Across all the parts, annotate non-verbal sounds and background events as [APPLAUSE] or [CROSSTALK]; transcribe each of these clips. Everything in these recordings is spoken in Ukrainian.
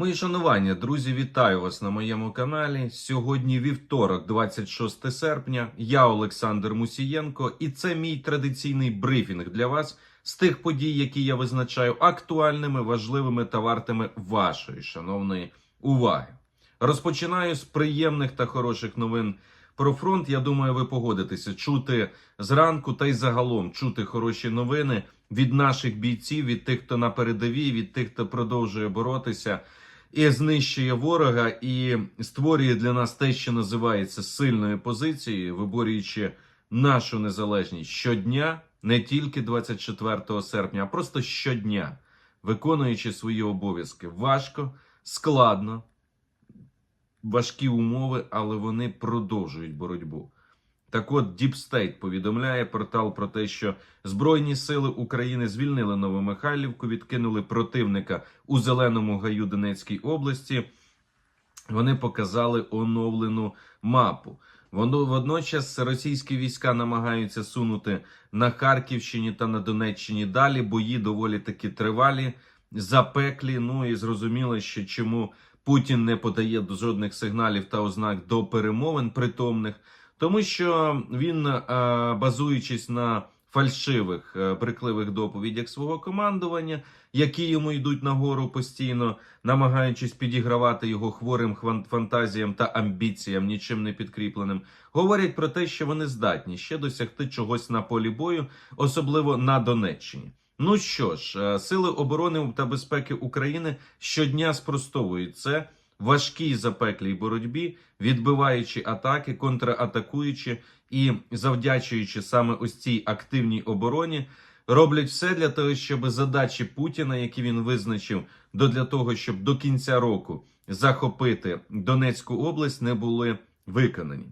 Мої шанування, друзі, вітаю вас на моєму каналі. Сьогодні вівторок, 26 серпня. Я Олександр Мусієнко, і це мій традиційний брифінг для вас з тих подій, які я визначаю актуальними, важливими та вартими вашої шановної уваги. Розпочинаю з приємних та хороших новин про фронт. Я думаю, ви погодитеся чути зранку та й загалом чути хороші новини від наших бійців, від тих, хто на передовій, від тих, хто продовжує боротися і знищує ворога, і створює для нас те, що називається сильною позицією, виборюючи нашу незалежність щодня, не тільки 24 серпня, а просто щодня, виконуючи свої обов'язки. Важко, складно, важкі умови, але вони продовжують боротьбу. Так от Deep State повідомляє портал про те, що Збройні сили України звільнили Новомихайлівку, відкинули противника у Зеленому гаю Донецькій області. Вони показали оновлену мапу. Воно водночас російські війська намагаються сунути на Харківщині та на Донеччині далі. Бої доволі таки тривалі, запеклі. Ну і зрозуміло, що чому Путін не подає жодних сигналів та ознак до перемовин притомних, тому що він, е, базуючись на фальшивих е, брехливих доповідях свого командування, які йому йдуть нагору постійно, намагаючись підігравати його хворим фантазіям та амбіціям, нічим не підкріпленим, говорять про те, що вони здатні ще досягти чогось на полі бою, особливо на Донеччині. Ну що ж, е, сили оборони та безпеки України щодня спростовують це важкій запеклій боротьбі, відбиваючи атаки, контратакуючи і завдячуючи саме ось цій активній обороні, роблять все для того, щоб задачі Путіна, які він визначив, для того, щоб до кінця року захопити Донецьку область, не були виконані.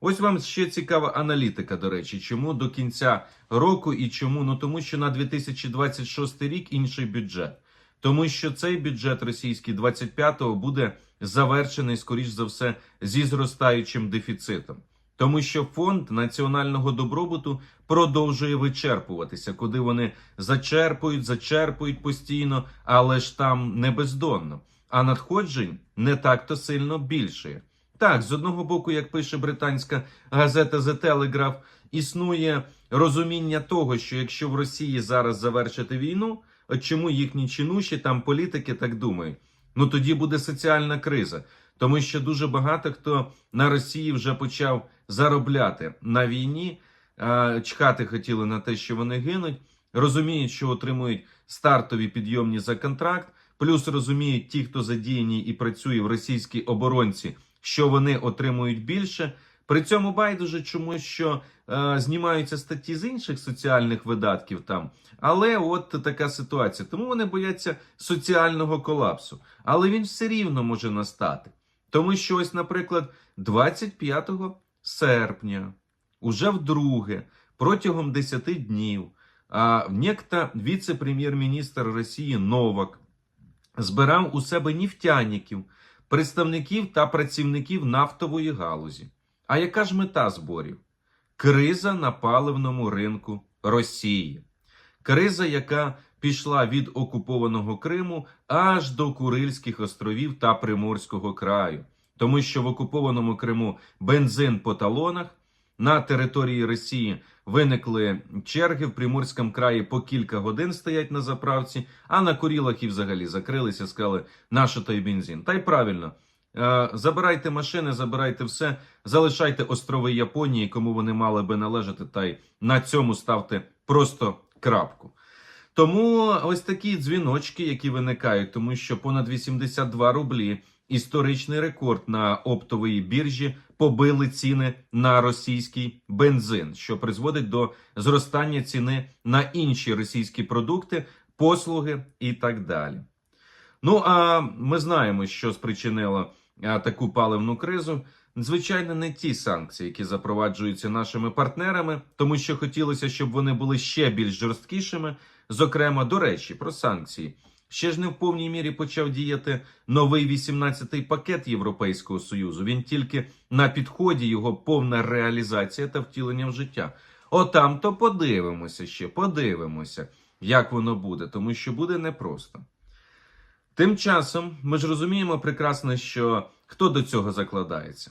Ось вам ще цікава аналітика, до речі, чому до кінця року і чому? Ну тому що на 2026 рік інший бюджет. Тому що цей бюджет російський 25-го буде завершений, скоріш за все, зі зростаючим дефіцитом. Тому що фонд національного добробуту продовжує вичерпуватися, куди вони зачерпують, зачерпують постійно, але ж там не бездонно. А надходжень не так-то сильно більше. Так, з одного боку, як пише британська газета The Telegraph, існує розуміння того, що якщо в Росії зараз завершити війну, от чому їхні чинуші там політики так думають? Ну тоді буде соціальна криза, тому що дуже багато хто на Росії вже почав заробляти на війні, чхати хотіли на те, що вони гинуть, розуміють, що отримують стартові підйомні за контракт, плюс розуміють ті, хто задіяні і працює в російській оборонці, що вони отримують більше. При цьому байдуже чомусь, що е, знімаються статті з інших соціальних видатків там. Але от така ситуація. Тому вони бояться соціального колапсу. Але він все рівно може настати. Тому що, ось, наприклад, 25 серпня, уже вдруге, протягом 10 днів, а некто віце-прем'єр-міністр Росії Новак збирав у себе нефтяників, представників та працівників нафтової галузі. А яка ж мета зборів? Криза на паливному ринку Росії. Криза, яка пішла від окупованого Криму аж до Курильських островів та Приморського краю. Тому що в окупованому Криму бензин по талонах, на території Росії виникли черги в Приморському краї по кілька годин стоять на заправці, а на Курілах і взагалі закрилися, сказали, нащо той бензин. Та й правильно. Е, Забирайте машини, забирайте все, залишайте острови Японії, кому вони мали би належати, та й на цьому ставте просто крапку. Тому ось такі дзвіночки, які виникають, тому що понад 82 рублі історичний рекорд на оптовій біржі побили ціни на російський бензин, що призводить до зростання ціни на інші російські продукти, послуги і так далі. Ну а ми знаємо, що спричинило таку паливну кризу. Звичайно, не ті санкції, які запроваджуються нашими партнерами, тому що хотілося, щоб вони були ще більш жорсткішими. Зокрема, до речі, про санкції. Ще ж не в повній мірі почав діяти новий 18-й пакет Європейського союзу. Він тільки на підході його повна реалізація та втілення в життя. Отам то подивимося ще, подивимося, як воно буде, тому що буде непросто. Тим часом ми ж розуміємо прекрасно, що хто до цього закладається.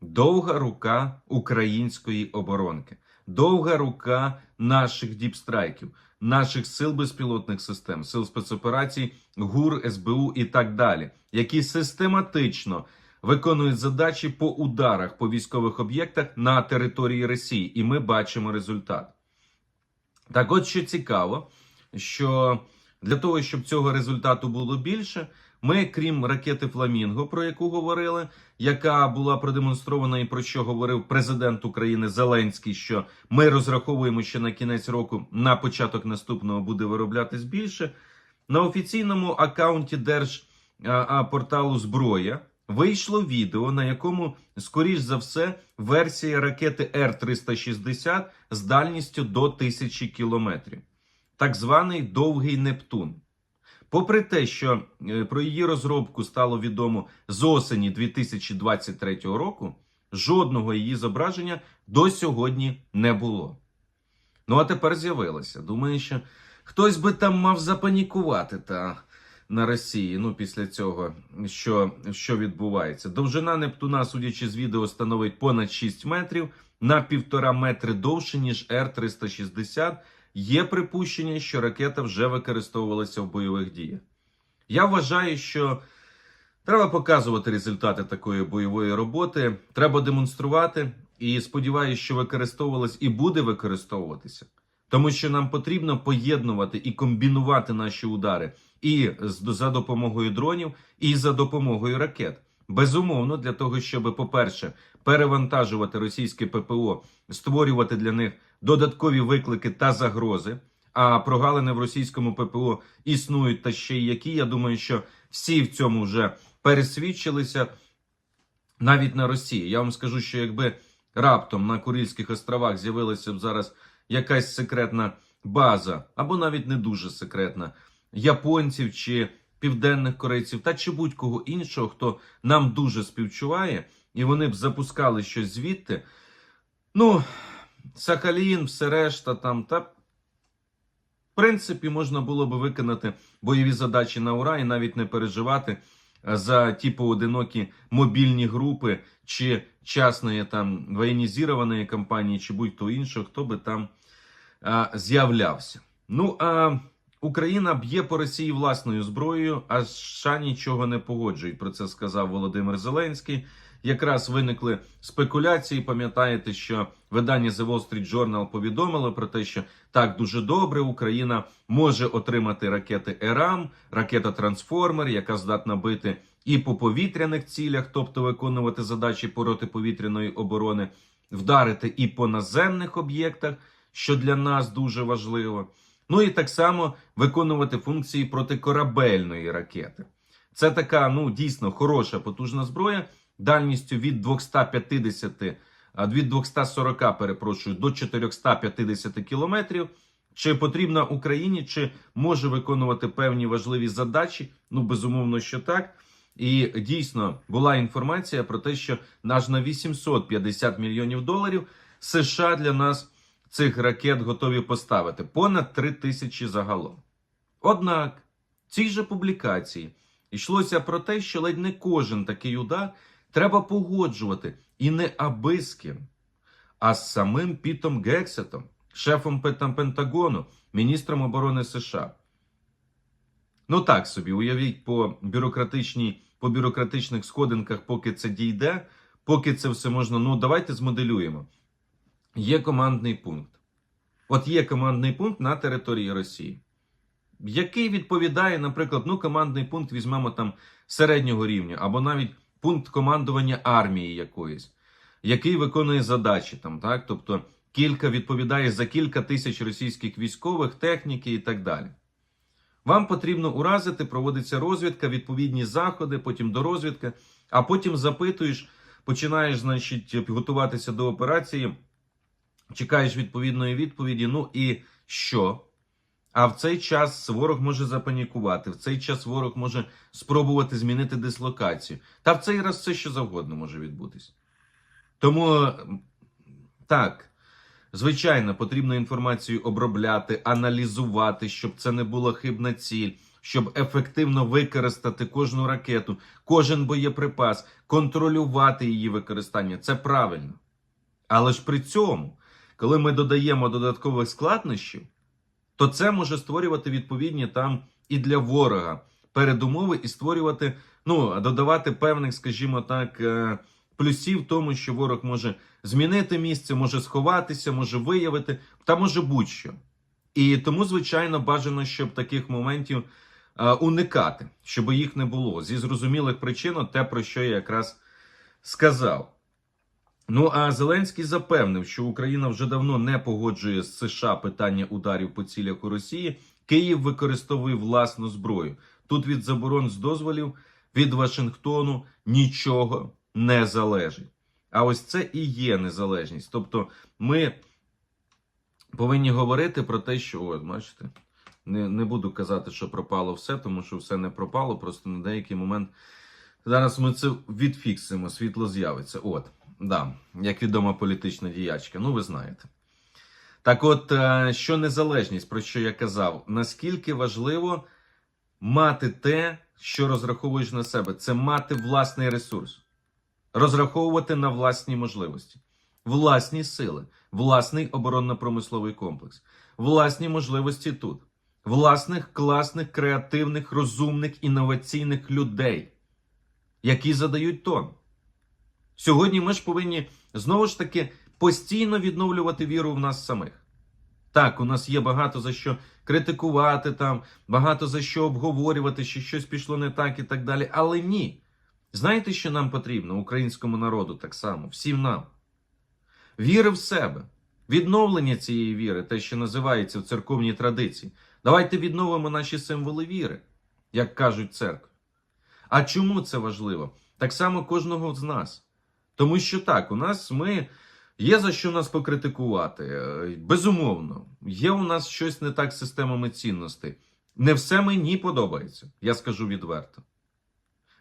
Довга рука української оборонки, довга рука наших діпстрайків, наших сил безпілотних систем, сил спецоперацій, ГУР, СБУ і так далі, які систематично виконують задачі по ударах по військових об'єктах на території Росії, і ми бачимо результат. Так, от що цікаво, що для того, щоб цього результату було більше, ми, крім ракети Фламінго, про яку говорили, яка була продемонстрована і про що говорив президент України Зеленський, що ми розраховуємо, що на кінець року, на початок наступного буде вироблятись більше. На офіційному акаунті Держпорталу Зброя вийшло відео, на якому, скоріш за все, версія ракети Р-360 з дальністю до 1000 кілометрів, так званий довгий Нептун. Попри те, що е, про її розробку стало відомо з осені 2023 року, жодного її зображення до сьогодні не було. Ну а тепер з'явилося. Думаю, що хтось би там мав запанікувати та на Росії. Ну, після цього, що, що відбувається. Довжина Нептуна, судячи з відео, становить понад 6 метрів на півтора метри довше, ніж Р-360. Є припущення, що ракета вже використовувалася в бойових діях. Я вважаю, що треба показувати результати такої бойової роботи, треба демонструвати і сподіваюся, що використовувалась і буде використовуватися. Тому що нам потрібно поєднувати і комбінувати наші удари і за допомогою дронів, і за допомогою ракет. Безумовно, для того, щоб, по-перше, перевантажувати російське ППО, створювати для них додаткові виклики та загрози. А прогалини в російському ППО існують та ще й які. Я думаю, що всі в цьому вже пересвідчилися навіть на Росії. Я вам скажу, що якби раптом на Курильських островах з'явилася б зараз якась секретна база, або навіть не дуже секретна, японців чи південних корейців, та чи будь-кого іншого, хто нам дуже співчуває, і вони б запускали щось звідти. Ну, Сахалін, все решта там, та в принципі можна було би виконати бойові задачі на ура і навіть не переживати е, за ті поодинокі мобільні групи чи частної там воєнізованої компанії, чи будь-хто іншого, хто би там а, з'являвся. Ну а Україна б'є по Росії власною зброєю, а США нічого не погоджують. Про це сказав Володимир Зеленський. Якраз виникли спекуляції. Пам'ятаєте, що видання The Wall Street Journal повідомило про те, що так дуже добре Україна може отримати ракети ЕРАМ, ракета Трансформер, яка здатна бити і по повітряних цілях, тобто виконувати задачі протиповітряної оборони, вдарити і по наземних об'єктах, що для нас дуже важливо. Ну і так само виконувати функції протикорабельної ракети. Це така, ну дійсно хороша потужна зброя дальністю від 250, від 240, перепрошую, до 450 кілометрів. Чи потрібна Україні, чи може виконувати певні важливі задачі? Ну, безумовно, що так. І дійсно була інформація про те, що наш на 850 мільйонів доларів США для нас цих ракет готові поставити понад 3 тисячі загалом. Однак в цій же публікації йшлося про те, що ледь не кожен такий удар треба погоджувати і не аби з ким, а з самим Пітом Гексетом, шефом Пентагону, міністром оборони США. Ну так собі, уявіть по бюрократичній, по бюрократичних сходинках, поки це дійде, поки це все можна. Ну, давайте змоделюємо. Є командний пункт. От є командний пункт на території Росії, який відповідає, наприклад, ну, командний пункт візьмемо там середнього рівня, або навіть пункт командування армії якоїсь, який виконує задачі там, так? Тобто кілька відповідає за кілька тисяч російських військових, техніки і так далі. Вам потрібно уразити, проводиться розвідка, відповідні заходи, потім до розвідки, а потім запитуєш, починаєш, значить, готуватися до операції, чекаєш відповідної відповіді. Ну і що? А в цей час ворог може запанікувати, в цей час ворог може спробувати змінити дислокацію. Та в цей раз все що завгодно може відбутись. Тому так, звичайно, потрібно інформацію обробляти, аналізувати, щоб це не була хибна ціль, щоб ефективно використати кожну ракету, кожен боєприпас, контролювати її використання. Це правильно. Але ж при цьому, коли ми додаємо додаткових складнощів, то це може створювати відповідні там і для ворога передумови і створювати, ну, додавати певних, скажімо так, е, плюсів тому, що ворог може змінити місце, може сховатися, може виявити, та може будь-що. І тому, звичайно, бажано, щоб таких моментів е, уникати, щоб їх не було. Зі зрозумілих причин, те, про що я якраз сказав. Ну а Зеленський запевнив, що Україна вже давно не погоджує з США питання ударів по цілях у Росії. Київ використовує власну зброю. Тут від заборон з дозволів від Вашингтону нічого не залежить. А ось це і є незалежність. Тобто, ми повинні говорити про те, що от, бачите, не, не буду казати, що пропало все, тому що все не пропало. Просто на деякий момент зараз ми це відфіксимо, світло з'явиться. От, да, як відома політична діячка. Ну, ви знаєте. Так, от, е, що незалежність, про що я казав, наскільки важливо мати те, що розраховуєш на себе, це мати власний ресурс, розраховувати на власні можливості, власні сили, власний оборонно-промисловий комплекс, власні можливості тут, власних класних, креативних, розумних, інноваційних людей, які задають тон. Сьогодні ми ж повинні знову ж таки постійно відновлювати віру в нас самих. Так, у нас є багато за що критикувати там, багато за що обговорювати, що щось пішло не так і так далі. Але ні. Знаєте, що нам потрібно, українському народу так само, всім нам? Віри в себе, відновлення цієї віри, те, що називається в церковній традиції. Давайте відновимо наші символи віри, як кажуть церкви. А чому це важливо? Так само кожного з нас. Тому що так, у нас ми. Є за що нас покритикувати. Е, Безумовно, є у нас щось не так з системами цінностей. Не все мені подобається, я скажу відверто.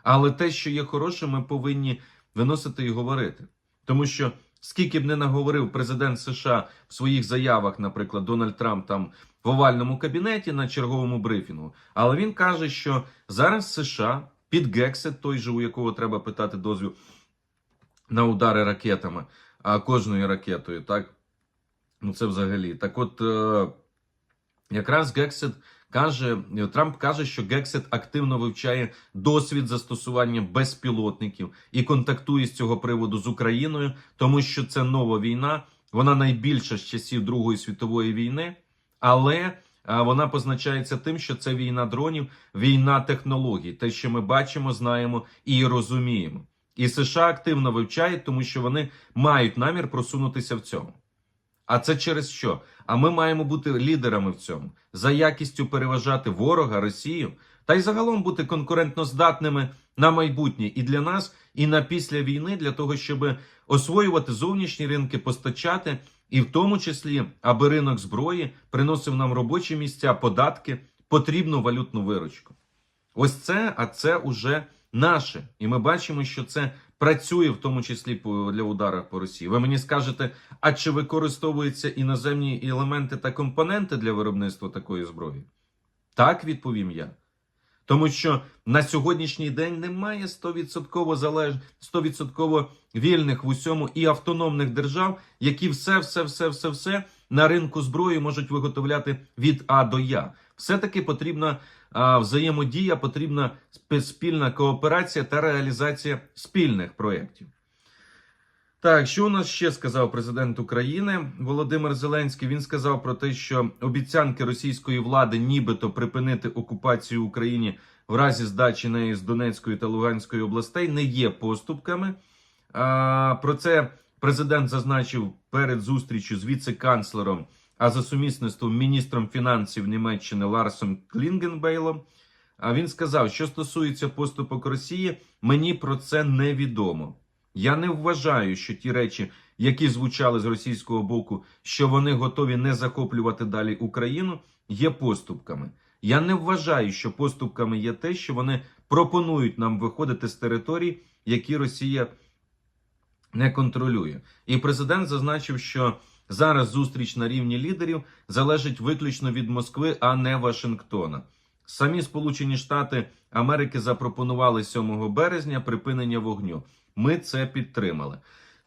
Але те, що є хороше, ми повинні виносити і говорити. Тому що скільки б не наговорив президент США в своїх заявах, наприклад, Дональд Трамп там в овальному кабінеті на черговому брифінгу, але він каже, що зараз США під Гексет, той же, у якого треба питати дозвіл на удари ракетами а кожною ракетою, так? Ну, це взагалі. Так от, е, якраз Гексет каже, Трамп каже, що Гексет активно вивчає досвід застосування безпілотників і контактує з цього приводу з Україною, тому що це нова війна, вона найбільша з часів Другої світової війни, але е, вона позначається тим, що це війна дронів, війна технологій, те, що ми бачимо, знаємо і розуміємо. І США активно вивчають, тому що вони мають намір просунутися в цьому. А це через що? А ми маємо бути лідерами в цьому, за якістю переважати ворога, Росію, та й загалом бути конкурентно здатними на майбутнє і для нас, і на після війни, для того, щоб освоювати зовнішні ринки, постачати, і в тому числі, аби ринок зброї приносив нам робочі місця, податки, потрібну валютну виручку. Ось це, а це уже наше. І ми бачимо, що це працює в тому числі для ударів по Росії. Ви мені скажете, а чи використовуються іноземні елементи та компоненти для виробництва такої зброї? Так, відповім я. Тому що на сьогоднішній день немає 100% залеж... 100% вільних в усьому і автономних держав, які все, все, все, все, все на ринку зброї можуть виготовляти від А до Я. Все-таки потрібна а, взаємодія, потрібна спільна кооперація та реалізація спільних проєктів. Так, що у нас ще сказав президент України Володимир Зеленський? Він сказав про те, що обіцянки російської влади, нібито припинити окупацію Україні в разі здачі неї з Донецької та Луганської областей, не є поступками. Про це президент зазначив перед зустрічю з віце-канцлером, а за сумісництвом міністром фінансів Німеччини Ларсом Клінгенбейлом. А він сказав, що стосується поступок Росії, мені про це невідомо. Я не вважаю, що ті речі, які звучали з російського боку, що вони готові не захоплювати далі Україну, є поступками. Я не вважаю, що поступками є те, що вони пропонують нам виходити з територій, які Росія не контролює. І президент зазначив, що зараз зустріч на рівні лідерів залежить виключно від Москви, а не Вашингтона. Самі Сполучені Штати Америки запропонували 7 березня припинення вогню. Ми це підтримали.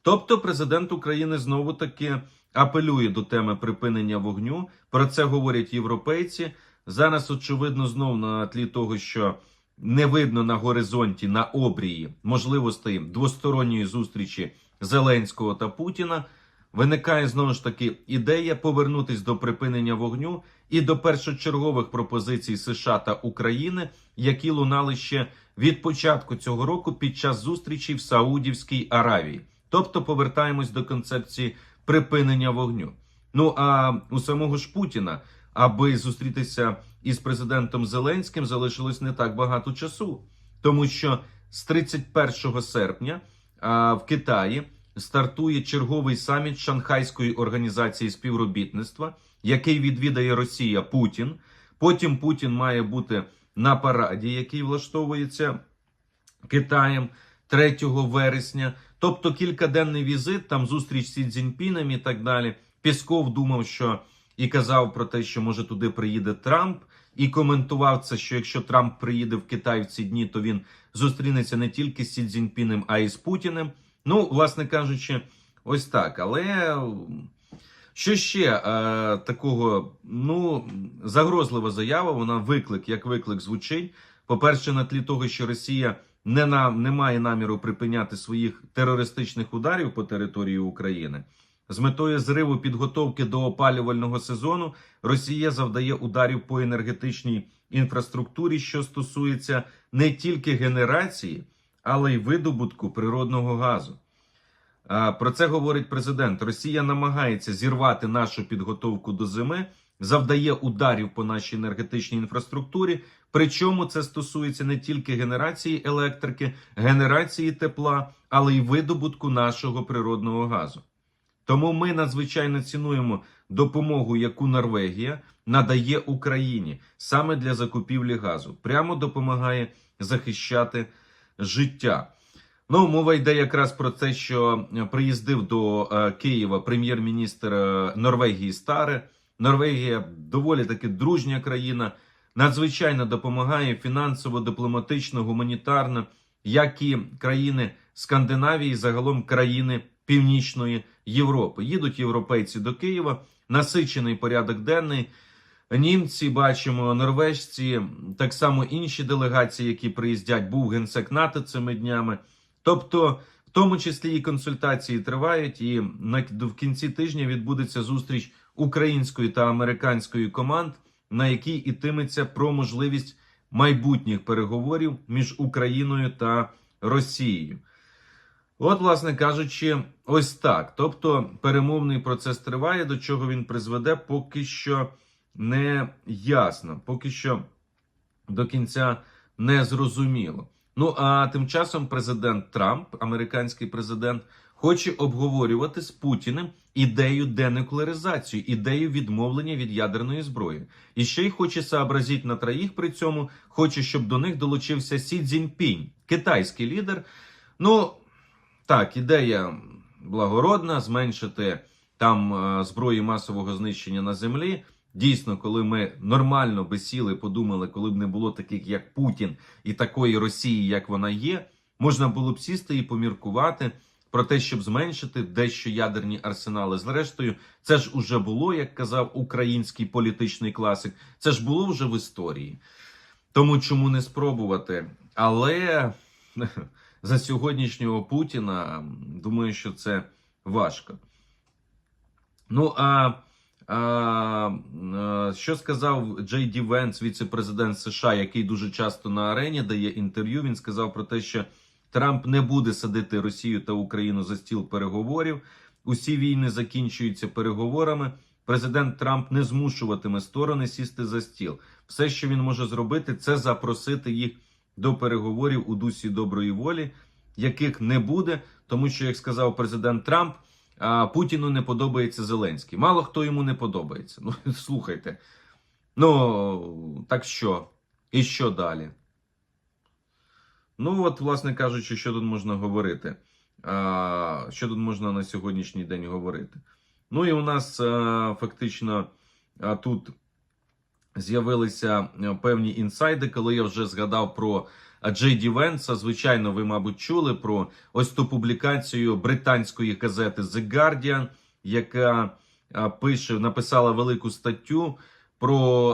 Тобто, президент України знову таки апелює до теми припинення вогню. Про це говорять європейці. Зараз, очевидно, знов на тлі того, що не видно на горизонті на обрії можливостей двосторонньої зустрічі Зеленського та Путіна. Виникає знову ж таки ідея повернутись до припинення вогню і до першочергових пропозицій США та України, які лунали ще від початку цього року під час зустрічі в Саудівській Аравії. Тобто повертаємось до концепції припинення вогню. Ну а у самого ж Путіна, аби зустрітися із президентом Зеленським, залишилось не так багато часу, тому що з 31 серпня а, в Китаї стартує черговий саміт Шанхайської організації співробітництва, який відвідає Росія Путін. Потім Путін має бути на параді, який влаштовується Китаєм 3 вересня. Тобто кількаденний візит, там зустріч з Сі Цзіньпінем і так далі. Пісков думав, що і казав про те, що може туди приїде Трамп, і коментував це, що якщо Трамп приїде в Китай в ці дні, то він зустрінеться не тільки з Сі Цзіньпінем, а й з Путіним. Ну, власне кажучи, ось так. Але що ще е, такого? Ну, загрозлива заява. Вона виклик, як виклик звучить. По-перше, на тлі того, що Росія не на не має наміру припиняти своїх терористичних ударів по території України. З метою зриву підготовки до опалювального сезону Росія завдає ударів по енергетичній інфраструктурі, що стосується не тільки генерації, але й видобутку природного газу. Про це говорить президент. Росія намагається зірвати нашу підготовку до зими, завдає ударів по нашій енергетичній інфраструктурі. Причому це стосується не тільки генерації електрики, генерації тепла, але й видобутку нашого природного газу. Тому ми надзвичайно цінуємо допомогу, яку Норвегія надає Україні саме для закупівлі газу. Прямо допомагає захищати життя. Ну, мова йде якраз про те, що приїздив до е, Києва прем'єр-міністр е, Норвегії Старе. Норвегія доволі таки дружня країна, надзвичайно допомагає фінансово, дипломатично, гуманітарно, як і країни Скандинавії, загалом країни Північної Європи. Їдуть європейці до Києва, насичений порядок денний. Німці бачимо, норвежці, так само інші делегації, які приїздять, був генсек НАТО цими днями. Тобто, в тому числі і консультації тривають, і на в кінці тижня відбудеться зустріч української та американської команд, на якій ітиметься про можливість майбутніх переговорів між Україною та Росією. От, власне кажучи, ось так. Тобто, перемовний процес триває, до чого він призведе, поки що не ясно, поки що до кінця не зрозуміло. Ну а тим часом президент Трамп, американський президент, хоче обговорювати з Путіним ідею денуклеаризації, ідею відмовлення від ядерної зброї. І ще й хоче сообразити на троїх при цьому, хоче, щоб до них долучився Сі Цзіньпінь, китайський лідер. Ну так, ідея благородна, зменшити там е, зброї масового знищення на землі. Дійсно, коли ми нормально би сіли, подумали, коли б не було таких, як Путін, і такої Росії, як вона є, можна було б сісти і поміркувати про те, щоб зменшити дещо ядерні арсенали. Зрештою, це ж уже було, як казав український політичний класик. Це ж було вже в історії. Тому чому не спробувати? Але [LAUGHS] за сьогоднішнього Путіна думаю, що це важко. Ну а. Що сказав Джей Ді Венс, віце-президент США, який дуже часто на арені дає інтерв'ю? Він сказав про те, що Трамп не буде садити Росію та Україну за стіл переговорів. Усі війни закінчуються переговорами. Президент Трамп не змушуватиме сторони сісти за стіл. Все, що він може зробити, це запросити їх до переговорів у дусі доброї волі, яких не буде, тому що, як сказав президент Трамп. Путіну не подобається Зеленський. Мало хто йому не подобається. Ну, [LAUGHS] слухайте. Ну, так що? І що далі? Ну, от, власне кажучи, що тут можна говорити? А, Що тут можна на сьогоднішній день говорити? Ну і у нас а, фактично а, тут з'явилися певні інсайди, коли я вже згадав про е, Джей Ді Венса. Звичайно, ви, мабуть, чули про ось ту публікацію британської газети The Guardian, яка пише, написала велику статтю про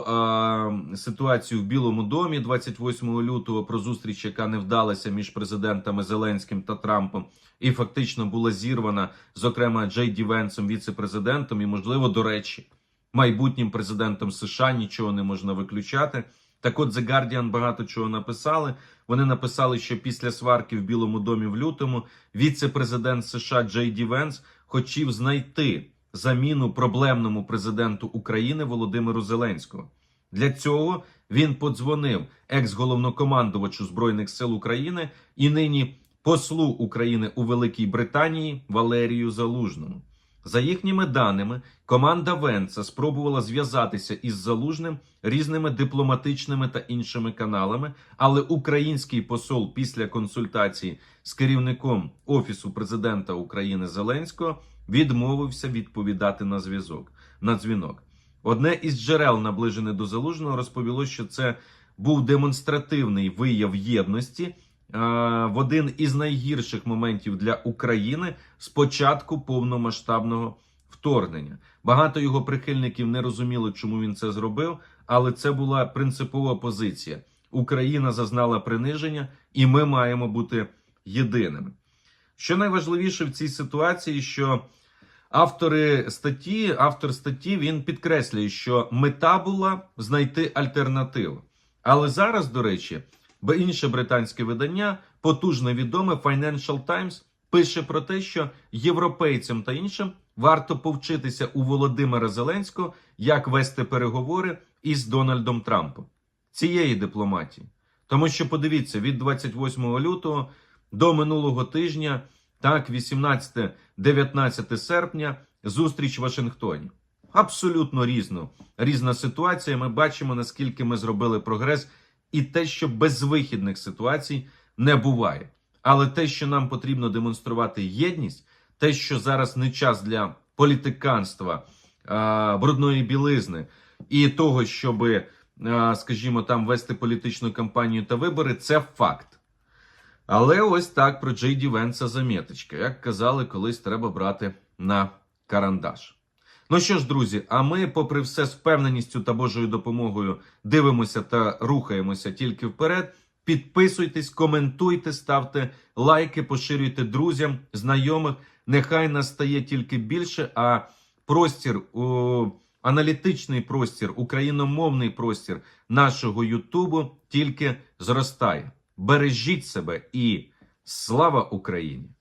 е, ситуацію в Білому домі 28 лютого, про зустріч, яка не вдалася між президентами Зеленським та Трампом, і фактично була зірвана, зокрема, Джей Ді Венсом, віце-президентом, і, можливо, до речі, майбутнім президентом США нічого не можна виключати. Так от The Guardian багато чого написали. Вони написали, що після сварки в Білому домі в лютому віце-президент США Джей Ді Венс хотів знайти заміну проблемному президенту України Володимиру Зеленського. Для цього він подзвонив екс-головнокомандувачу Збройних сил України і нині послу України у Великій Британії Валерію Залужному. За їхніми даними, команда Венца спробувала зв'язатися із Залужним різними дипломатичними та іншими каналами, але український посол після консультації з керівником Офісу президента України Зеленського відмовився відповідати на зв'язок на дзвінок. Одне із джерел, наближене до залужного, розповіло, що це був демонстративний вияв єдності в один із найгірших моментів для України з початку повномасштабного вторгнення. Багато його прихильників не розуміли, чому він це зробив, але це була принципова позиція. Україна зазнала приниження, і ми маємо бути єдиними. Що найважливіше в цій ситуації, що автори статті, автор статті він підкреслює, що мета була знайти альтернативу. Але зараз, до речі, б- інше британське видання, потужно відоме Financial Times, пише про те, що європейцям та іншим варто повчитися у Володимира Зеленського, як вести переговори із Дональдом Трампом цієї дипломатії. Тому що подивіться, від 28 лютого до минулого тижня, так, 18-19 серпня, зустріч в Вашингтоні. Абсолютно різно. Різна ситуація. Ми бачимо, наскільки ми зробили прогрес, і те, що безвихідних ситуацій не буває. Але те, що нам потрібно демонструвати єдність, те, що зараз не час для політиканства, брудної білизни і того, щоб, скажімо, там вести політичну кампанію та вибори, це факт. Але ось так про Джей Ді Венса заміточка. Як казали, колись треба брати на карандаш. Ну що ж, друзі, а ми, попри все, з впевненістю та Божою допомогою дивимося та рухаємося тільки вперед. Підписуйтесь, коментуйте, ставте лайки, поширюйте друзям, знайомих. Нехай нас стає тільки більше, а простір, о, аналітичний простір, україномовний простір нашого Ютубу тільки зростає. Бережіть себе і слава Україні!